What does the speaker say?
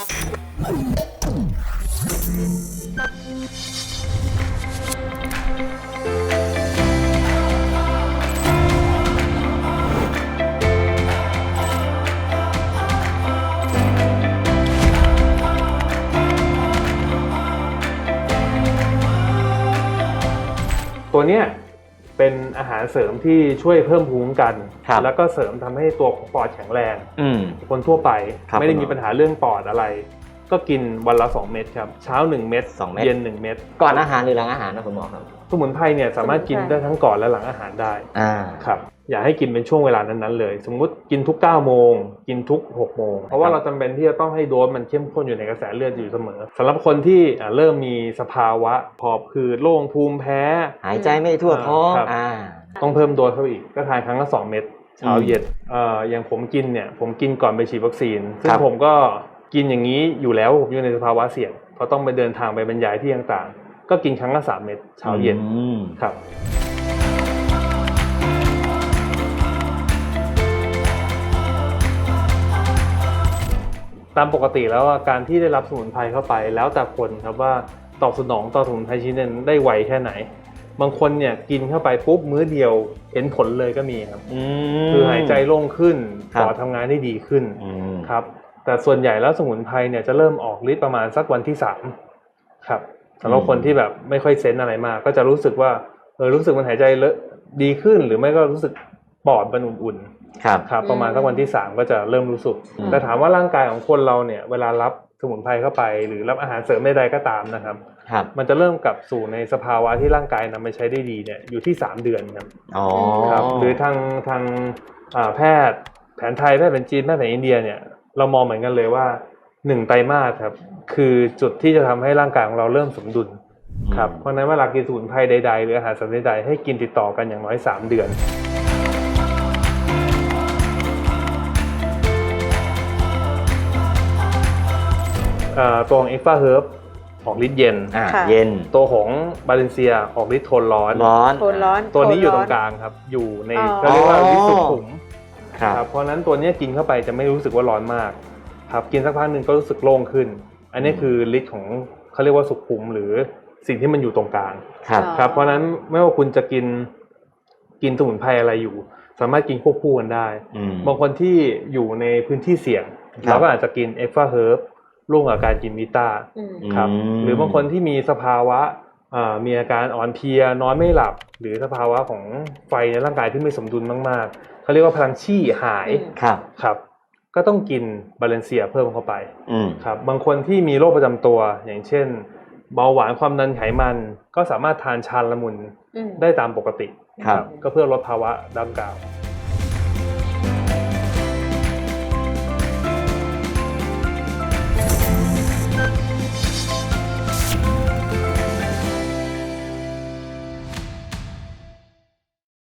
ตัวเนี้ย เป็นอาหารเสริมที่ช่วยเพิ่มภูมิคุ้มกัน ครับแล้วก็เสริมทำให้ตัวของปอดแข็งแรง อืม คนทั่วไปครับ ไม่ได้คุณหมอมีปัญหาเรื่องปอดอะไร ก็กินวันละ 2 เม็ดครับ เช้า 1 เม็ดสองเม็ด เย็น 1 เม็ดก่อนอาหารหรือหลังอาหารนะคุณหมอครับ สมุนไพรเนี่ยสามารถกินได้ทั้งก่อนและหลังอาหารได้อ่า ครับอย่าให้กินเป็นช่วงเวลานั้นๆเลย สมมุติกินทุก 9 โมง กินทุก 6 โมง เพราะว่าครับเราจำเป็นที่จะต้องให้โดสมันเข้มข้นอยู่ในกระแสเลือดอยู่เสมอสำหรับคนที่อ่าเริ่มมีสภาวะหอบหืดโรคภูมิแพ้ หายใจไม่ทั่วท้องครับ อ่า ต้องเพิ่มโดสเข้าไปอีกก็ทานครั้งละ2เม็ดเช้าอืมเย็นเอ่ออย่างผมกินเนี่ยผมกินก่อนไปฉีดวัคซีนซึ่งครับ ผมก็ กินอย่างนี้อยู่แล้วผมอยู่ในสภาวะเสี่ยงเพราะต้องไปเดินทางไปบรรยายที่ต่างๆ ก็กินครั้งละ3เม็ดเช้าเย็นอืมครับตามปกติแล้วอะการที่ได้รับสมุนไพรเข้าไป แล้วแต่คนครับว่าตอบสนองต่อสมุนไพรชิ้นนั้นได้ไวแค่ไหน บางคนเนี่ยกินเข้าไปปุ๊บมื้อเดียวเห็นผลเลยก็มีครับอืมคือหายใจโล่งขึ้นครับปอดทำงานได้ดีขึ้นอืมครับ แต่ส่วนใหญ่แล้วสมุนไพรเนี่ยจะเริ่มออกฤทธิ์ประมาณสักวันที่สามครับสำหรับคนที่แบบไม่ค่อยเซนส์อะไรมาก ก็จะรู้สึกว่าเออรู้สึกมันหายใจเลอะดีขึ้น หรือไม่ก็รู้สึกปอดมันอุ่นๆครับครับ ประมาณสักวันที่3ก็จะเริ่มรู้สึกอืมแต่ถามว่าร่างกายของคนเราเนี่ยเวลารับสมุนไพรเข้าไป หรือรับอาหารเสริมใดๆก็ตามนะครับครับ มันจะเริ่มกลับสู่ในสภาวะที่ร่างกายนำไปใช้ได้ดีเนี่ยอยู่ที่3เดือนครับอ๋อครับหรือทางทางอ่าแพทย์แผนไทยแพทย์แผนจีนแพทย์แผนอินเดียเนี่ย เรามองเหมือนกันเลยว่าหนึ่งไตรมาสครับ คือจุดที่จะทำให้ร่างกายของเราเริ่มสมดุลครับเพราะฉะนั้นเวลากินสมุนไพรใด ๆ หรืออาหารเสริมใดๆให้กินติดต่อกันอย่างน้อย 3 เดือนเอ่อตัวของเอ็กซ์ฟาเฮิร์บออกฤทธิ์เย็นอ่าค่ะเย็น ตัวของบาเลนเซียออกฤทธิ์โทนร้อนร้อนโทนร้อนตัวนี้อยู่ตรงโทกลางครับ อยู่ในอ๋อเขาเรียกว่าฤทธิ์สุขุม ครับครับเพราะฉะนั้นตัวเนี้ยกินเข้าไปจะไม่รู้สึกว่าร้อนมากครับกินสักพักหนึ่งก็รู้สึกโล่งขึ้น อันนี้คือฤทธิ์ของเขาเรียกว่าสุขุมหรือสิ่งที่มันอยู่ตรงกลางครับอ๋อครับเพราะฉะนั้นไม่ว่าคุณจะกินกินสมุนไพรอะไรอยู่ สามารถกินควบคู่กันได้ อืม บางคนที่อยู่ในพื้นที่เสี่ยงครับ เราก็อาจจะกินเอ็กฟาเฮิร์บร่วมกับการกินวิต้า อืม ครับอืมหรือบางคนที่มีสภาวะอ่า มีอาการอ่อนเพลียนอนไม่หลับ หรือสภาวะของไฟในร่างกายที่ไม่สมดุลมากๆเขาเรียกว่าพลังชี่หายอืมครับครับ ก็ต้องกินบาลานเซียเพิ่มเข้าไปอืมครับบางคนที่มีโรคประจำตัวอย่างเช่นเบาหวานความดันไขมันก็สามารถทานชาละมุนอืมได้ตามปกติครับก็เพื่อลดภาวะดังกล่าว